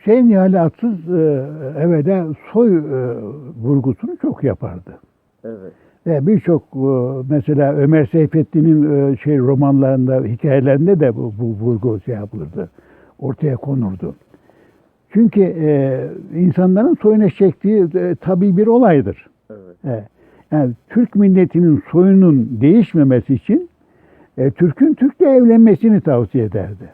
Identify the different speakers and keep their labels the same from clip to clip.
Speaker 1: Hüseyin Nihal Atsız e, evvela soy e, vurgusunu çok yapardı.
Speaker 2: Evet.
Speaker 1: Ve birçok e, mesela Ömer Seyfettin'in e, şey romanlarında, hikayelerinde de bu, bu vurgu şey yapılırdı. Ortaya konurdu. Çünkü e, insanların soyuna çektiği e, tabii bir olaydır.
Speaker 2: Evet.
Speaker 1: Evet. Yani Türk milletinin soyunun değişmemesi için e, Türk'ün Türk'le evlenmesini tavsiye ederdi.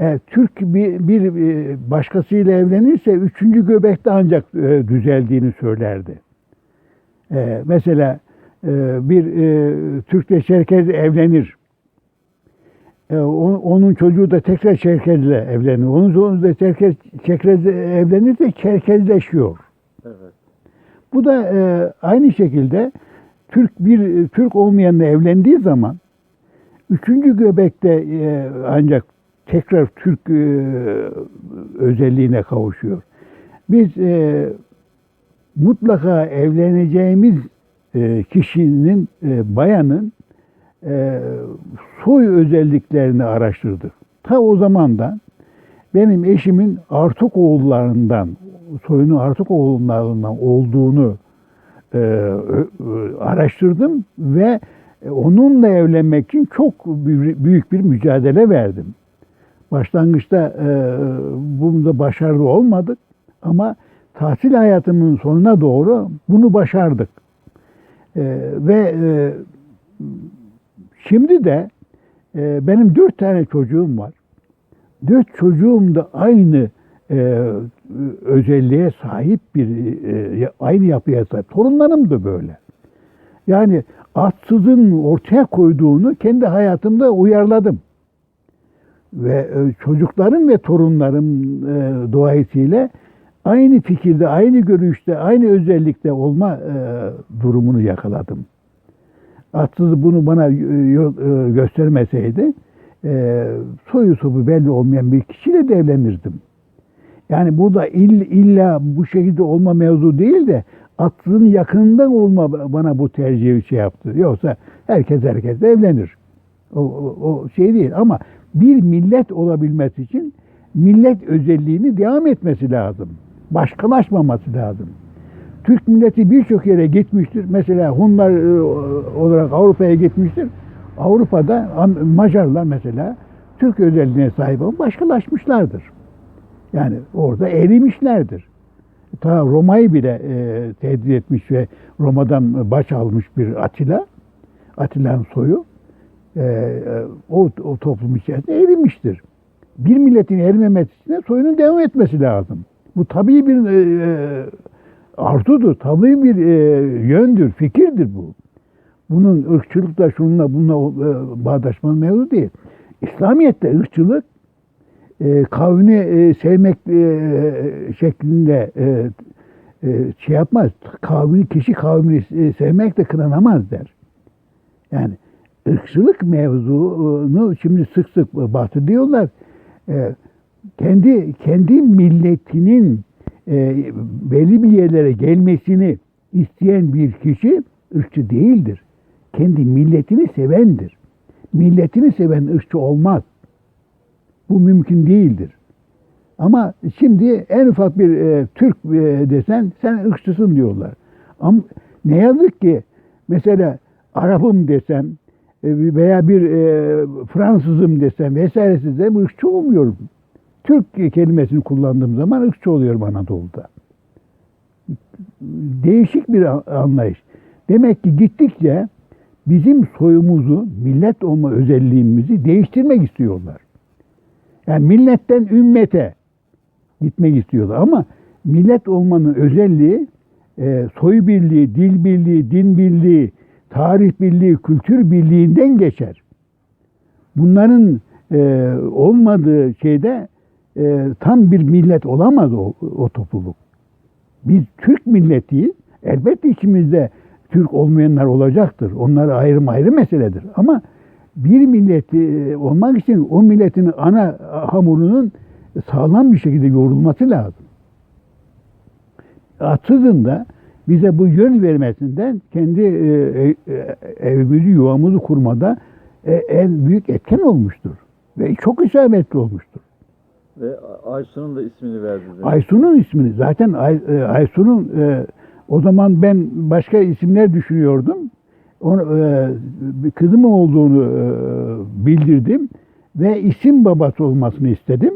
Speaker 1: E, Türk bir, bir e, başkasıyla evlenirse üçüncü göbekte ancak e, düzeldiğini söylerdi. E, mesela bir e, Türk'le Çerkez evlenir. Onun çocuğu da tekrar Çerkez'le evlenir. Onun çocuğu da Çerkez, Çerkez'le evlenirse Çerkezleşiyor.
Speaker 2: Evet.
Speaker 1: Bu da aynı şekilde Türk bir Türk olmayanla evlendiği zaman üçüncü göbekte ancak tekrar Türk e, özelliğine kavuşuyor. Biz e, mutlaka evleneceğimiz e, kişinin e, bayanın e, soy özelliklerini araştırdık. Ta o zamandan benim eşimin Artuk oğullarından, soyunu Artuk oğullarından olduğunu e, ö- araştırdım ve onunla evlenmek için çok büyü- büyük bir mücadele verdim. Başlangıçta e, bunda başarılı olmadık ama tahsil hayatımın sonuna doğru bunu başardık. E, ve e, şimdi de e, benim dört tane çocuğum var. Dört çocuğum da aynı e, özelliğe sahip bir e, aynı yapıya sahip. Torunlarım da böyle. Yani atsızın ortaya koyduğunu kendi hayatımda uyarladım. Ve e, çocuklarım ve torunlarım e, dolayısıyla aynı fikirde, aynı görüşte, aynı özellikte olma e, durumunu yakaladım. Atsız bunu bana göstermeseydi soyu sobu belli olmayan bir kişiyle de evlenirdim. Yani burada ill, illa bu şekilde olma mevzu değil de aklının yakınından olma bana bu tercihi şey yaptı. Yoksa herkes herkesle evlenir. O, o, o şey değil ama bir millet olabilmesi için millet özelliğini devam etmesi lazım. Başkalaşmaması lazım. Türk milleti birçok yere gitmiştir. Mesela Hunlar e, olarak Avrupa'ya gitmiştir. Avrupa'da Macarlar mesela Türk özelliğine sahip ama başkalaşmışlardır. Yani orada erimişlerdir. Ta Roma'yı bile e, tehdit etmiş ve Roma'dan baş almış bir Atilla. Atilla'nın soyu e, e, o, o toplum içerisinde erimiştir. Bir milletin erimemesi için soyunun devam etmesi lazım. Bu tabii bir e, e, arzudur, tabii bir e, yöndür, fikirdir bu. Bunun ırkçılıkla şununla bununla e, bağdaşmanın mevzu değil. İslamiyet'te ırkçılık e, kavmi e, sevmek e, şeklinde e, e, şey yapmaz. Kavmi, kişi kavmini e, sevmek de kınanamaz der. Yani ırkçılık mevzunu şimdi sık sık bahsediyorlar. E, kendi kendi milletinin e, belli bir yerlere gelmesini isteyen bir kişi ırkçı değildir. Kendi milletini sevendir. Milletini seven ırkçı olmaz. Bu mümkün değildir. Ama şimdi en ufak bir e, Türk e, desen sen ırkçısın diyorlar. Ama ne yazık ki mesela Arap'ım desem veya bir e, Fransızım desem vesaire desem ırkçı olmuyorum. Türk kelimesini kullandığım zaman ırkçı oluyorum Anadolu'da. Değişik bir anlayış. Demek ki gittikçe bizim soyumuzu, millet olma özelliğimizi değiştirmek istiyorlar. Yani milletten ümmete gitmek istiyorlar. Ama millet olmanın özelliği e, soy birliği, dil birliği, din birliği, tarih birliği, kültür birliğinden geçer. Bunların e, olmadığı şeyde e, tam bir millet olamaz o, o topluluk. Biz Türk milletiyiz. Elbette içimizde Türk olmayanlar olacaktır. Onlar ayrı ayrı meseledir. Ama bir millet e, olmak için o milletin ana hamurunun sağlam bir şekilde yoğrulması lazım. Atsızın da bize bu yön vermesinden kendi e, e, evimizi, yuvamızı kurmada e, en büyük etken olmuştur. Ve çok isabetli olmuştur.
Speaker 2: Ve Aysun'un da ismini verdiniz.
Speaker 1: Aysun'un ismini zaten Ay, e, Aysun'un e, o zaman ben başka isimler düşünüyordum. Onu, e, kızım olduğunu e, bildirdim ve isim babası olmasını istedim.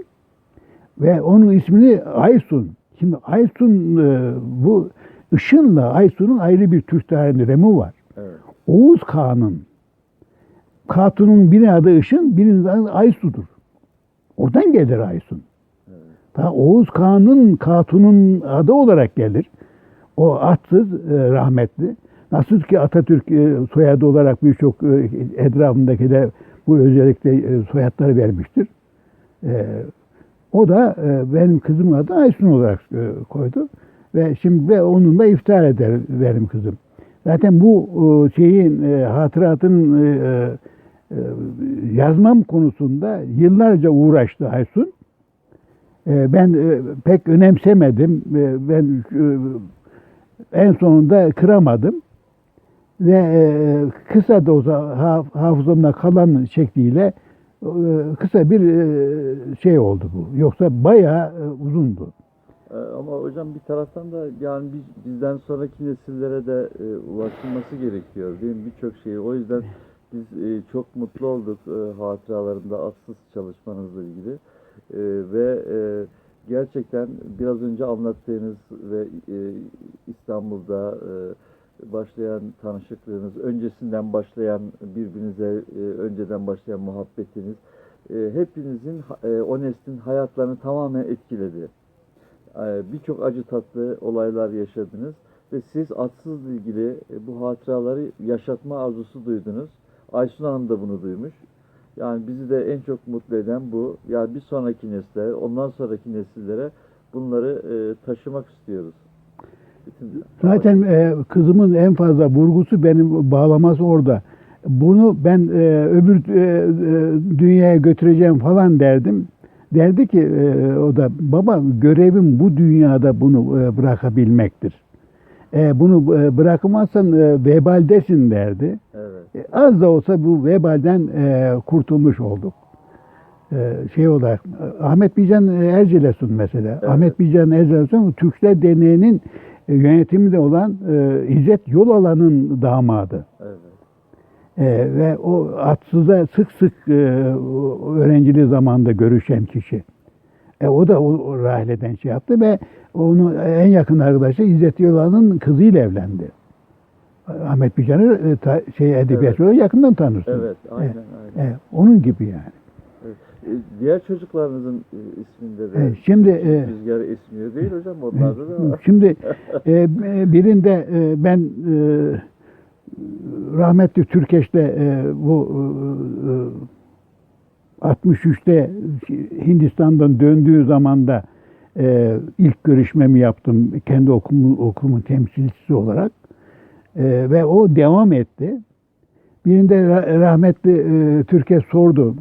Speaker 1: Ve onun ismini Aysun. Şimdi Aysun e, bu Işın'la Aysun'un ayrı bir Türk remi var.
Speaker 2: Evet.
Speaker 1: Oğuz Kağan'ın Katun'un birinin adı Işın, birinin adı Aysu'dur. Oradan gelir Aysun. Ta Oğuz Kağan'ın Katun'un adı olarak gelir. O atsız e, rahmetli. Nasıl ki Atatürk e, soyadı olarak birçok e, etrafındakiler bu özellikle e, soyadları vermiştir. E, o da e, benim kızımın adı Aysun olarak e, koydu. Ve şimdi de onunla iftihar eder benim kızım. Zaten bu e, şeyin e, hatıratın e, yazmam konusunda yıllarca uğraştı Aysun. Ben pek önemsemedim. Ben en sonunda kıramadım. Ve kısa da olsa haf- hafızamda kalan şekliyle kısa bir şey oldu bu. Yoksa bayağı uzundu.
Speaker 2: Ee, Ama hocam bir taraftan da yani biz, bizden sonraki nesillere de e, ulaşılması gerekiyor değil mi? Birçok şeyi. O yüzden biz e, çok mutlu olduk e, hatıralarında atsız çalışmanızla ilgili. E, ve e, gerçekten biraz önce anlattığınız ve e, İstanbul'da e, başlayan tanışıklığınız, öncesinden başlayan birbirinize e, önceden başlayan muhabbetiniz e, hepinizin e, o neslin hayatlarını tamamen etkiledi. Ee, birçok acı tatlı olaylar yaşadınız ve siz atsızla ilgili e, bu hatıraları yaşatma arzusu duydunuz. Aysun Hanım da bunu duymuş. Yani bizi de en çok mutlu eden bu. Yani bir sonraki nesle, ondan sonraki nesillere bunları e, taşımak istiyoruz.
Speaker 1: Zaten e, kızımın en fazla vurgusu benim bağlaması orada. Bunu ben e, öbür e, e, dünyaya götüreceğim falan derdim. Derdi ki e, o da baba görevim bu dünyada bunu e, bırakabilmektir. E, bunu e, bırakamazsan e, vebaldesin derdi.
Speaker 2: evet.
Speaker 1: E, az da olsa bu vebalden e, kurtulmuş olduk. E, şey olarak Ahmet Bican Ercelesun mesela.
Speaker 2: Evet.
Speaker 1: Ahmet Bican Ercelesun Türkler Derneği'nin e, yönetiminde olan e, İzzet Yolalan'ın damadı.
Speaker 2: Evet.
Speaker 1: E, ve o atsıza sık sık e, öğrenciliği zamanında görüşen kişi. E, o da o, o rahileden şey yaptı ve onun en yakın arkadaşı İzzet Yolalan'ın kızıyla evlendi. Ahmet Bican'ı e, şey edebiyatçı olarak yakından tanırsın.
Speaker 2: Evet, aynen aynen.
Speaker 1: E, onun gibi yani.
Speaker 2: E, Diğer çocuklarınızın e, isminde de
Speaker 1: Evet, şimdi, e,
Speaker 2: rüzgar esmiyor değil hocam onlarda da var.
Speaker 1: Şimdi e, birinde e, ben e, rahmetli Türkeş'te e, bu e, 63'te Hindistan'dan döndüğü zamanda e, ilk görüşmemi yaptım kendi okulumun, okulumun temsilcisi olarak E, ve o devam etti. Birinde ra- rahmetli e, Türkeş sordu.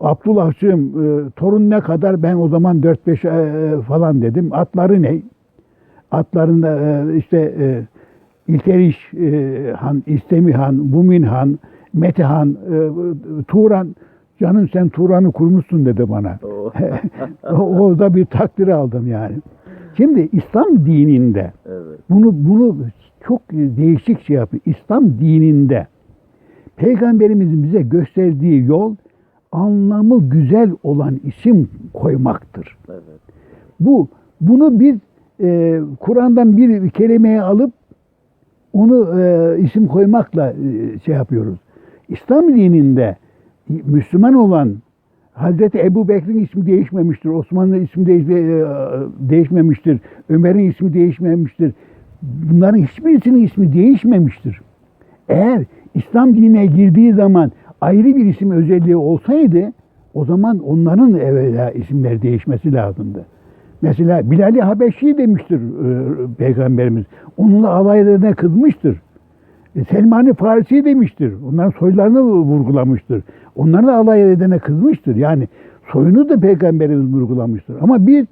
Speaker 1: Abdullah'cığım e, torun ne kadar? Ben o zaman 4-5 e, falan dedim. Atları ne? Atlarında e, işte e, İlteriş e, Han, İstemi Han, Bumin Han, Mete Han, e, Turan, canım sen Turan'ı kurmuşsun dedi bana.
Speaker 2: O-
Speaker 1: o, o da bir takdir aldım yani. Şimdi İslam dininde
Speaker 2: evet.
Speaker 1: bunu bunu çok değişik şey yapıyor. İslam dininde Peygamberimizin bize gösterdiği yol anlamı güzel olan isim koymaktır.
Speaker 2: Evet.
Speaker 1: Bu bunu biz e, Kur'an'dan bir kelimeyi alıp onu e, isim koymakla e, şey yapıyoruz. İslam dininde Müslüman olan Hazreti Ebu Bekir'in ismi değişmemiştir. Osman'ın ismi değiş, e, değişmemiştir. Ömer'in ismi değişmemiştir. Bunların hiçbirisinin ismi değişmemiştir. Eğer İslam dinine girdiği zaman ayrı bir isim özelliği olsaydı o zaman onların evvela isimler değişmesi lazımdı. Mesela Bilal-i Habeşi demiştir e, Peygamberimiz. Onunla alay edene kızmıştır. E, Selman-ı Farisi demiştir. Onların soylarını vurgulamıştır. Onlarla alay edene kızmıştır. Yani soyunu da Peygamberimiz vurgulamıştır. Ama biz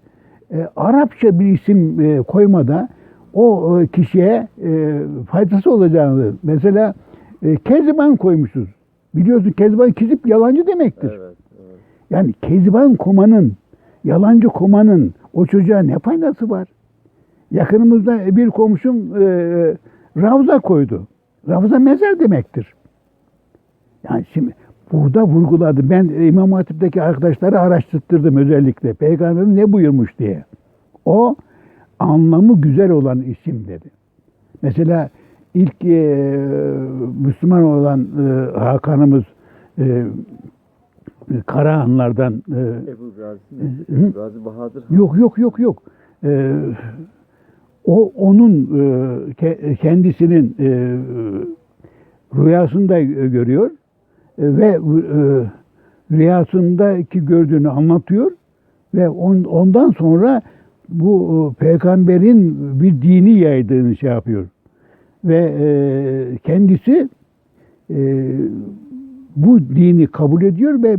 Speaker 1: e, Arapça bir isim e, koymada o e, kişiye e, faydası olacağını mesela e, Kezban koymuşuz. Biliyorsun Kezban kizip yalancı demektir.
Speaker 2: Evet. evet.
Speaker 1: Yani Kezban komanın yalancı komanın o çocuğa ne faydası var? Yakınımızda bir komşum e, Ravza koydu. Ravza mezar demektir. Yani şimdi burada vurguladı. Ben İmam Hatip'teki arkadaşları araştırttırdım özellikle. Peygamberin ne buyurmuş diye. O anlamı güzel olan isim dedi. Mesela ilk e, Müslüman olan e, Hakan'ımız e, Karahanlardan e,
Speaker 2: Ebu Gazi,
Speaker 1: Hı?
Speaker 2: Gazi Bahadır Han.
Speaker 1: Yok yok yok yok. Ee, o onun e, ke- kendisinin e, rüyasında görüyor E, ve e, rüyasındaki gördüğünü anlatıyor ve on- ondan sonra bu e, peygamberin bir dini yaydığını şey yapıyor ve e, kendisi e, bu dini kabul ediyor ve e,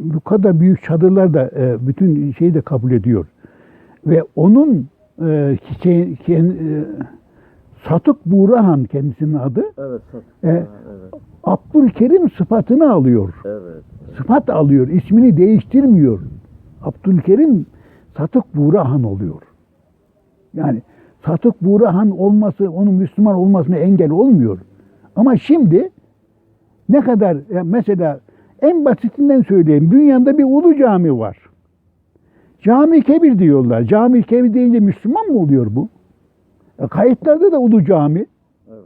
Speaker 1: bu kadar büyük çadırlar da e, bütün şeyi de kabul ediyor. Ve onun e, ke- ke- e, Satık Buğrahan kendisinin adı.
Speaker 2: Evet, Satık.
Speaker 1: E,
Speaker 2: evet,
Speaker 1: Abdülkerim sıfatını alıyor.
Speaker 2: evet.
Speaker 1: Sıfat alıyor, ismini değiştirmiyor. Abdülkerim Satık Buğrahan oluyor. Yani Satık Buğrahan olması, onun Müslüman olmasına engel olmuyor. Ama şimdi ne kadar mesela en basitinden söyleyeyim. Dünyada bir ulu cami var. Cami kebir diyorlar. Cami kebir deyince Müslüman mı oluyor bu? E, kayıtlarda da ulu cami.
Speaker 2: Evet.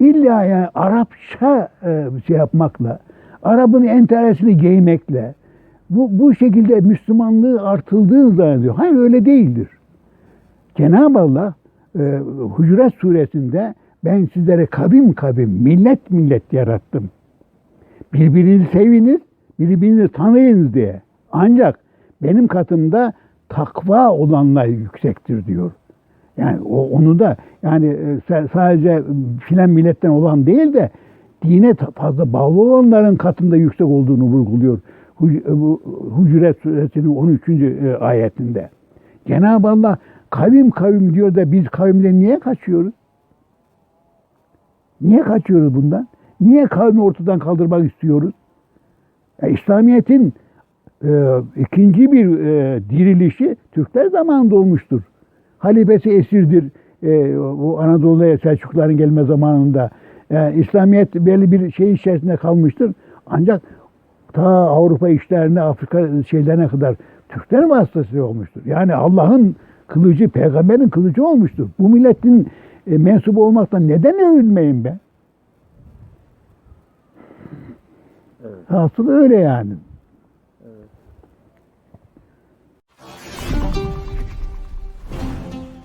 Speaker 1: İlla yani Arapça e, şey yapmakla, Arap'ın enteresini giymekle, bu, bu şekilde Müslümanlığı artıldığını zannediyor. Hayır öyle değildir. Cenab-ı Allah e, Hucurat suresinde ben sizlere kavim kavim, millet millet yarattım. Birbirinizi seviniz, birbirinizi tanıyınız diye. Ancak benim katımda takva olanlar yüksektir diyor. Yani o, onu da yani e, sa- sadece filan milletten olan değil de dine fazla bağlı olanların katında yüksek olduğunu vurguluyor. E, Hucuret suresinin 13. e, ayetinde. Cenab-ı Allah kavim kavim diyor da biz kavimden niye kaçıyoruz? Niye kaçıyoruz bundan? Niye kavmi ortadan kaldırmak istiyoruz? Ya İslamiyet'in e, ikinci bir e, dirilişi Türkler zamanında olmuştur. Halifesi esirdir. E, bu Anadolu'ya Selçukluların gelme zamanında. E, İslamiyet belli bir şey içerisinde kalmıştır. Ancak ta Avrupa işlerine, Afrika şeylerine kadar Türkler vasıtası olmuştur. Yani Allah'ın kılıcı, peygamberin kılıcı olmuştur. Bu milletin e, mensubu olmaktan neden övünmeyin be?
Speaker 2: Evet.
Speaker 1: Hasıl öyle yani.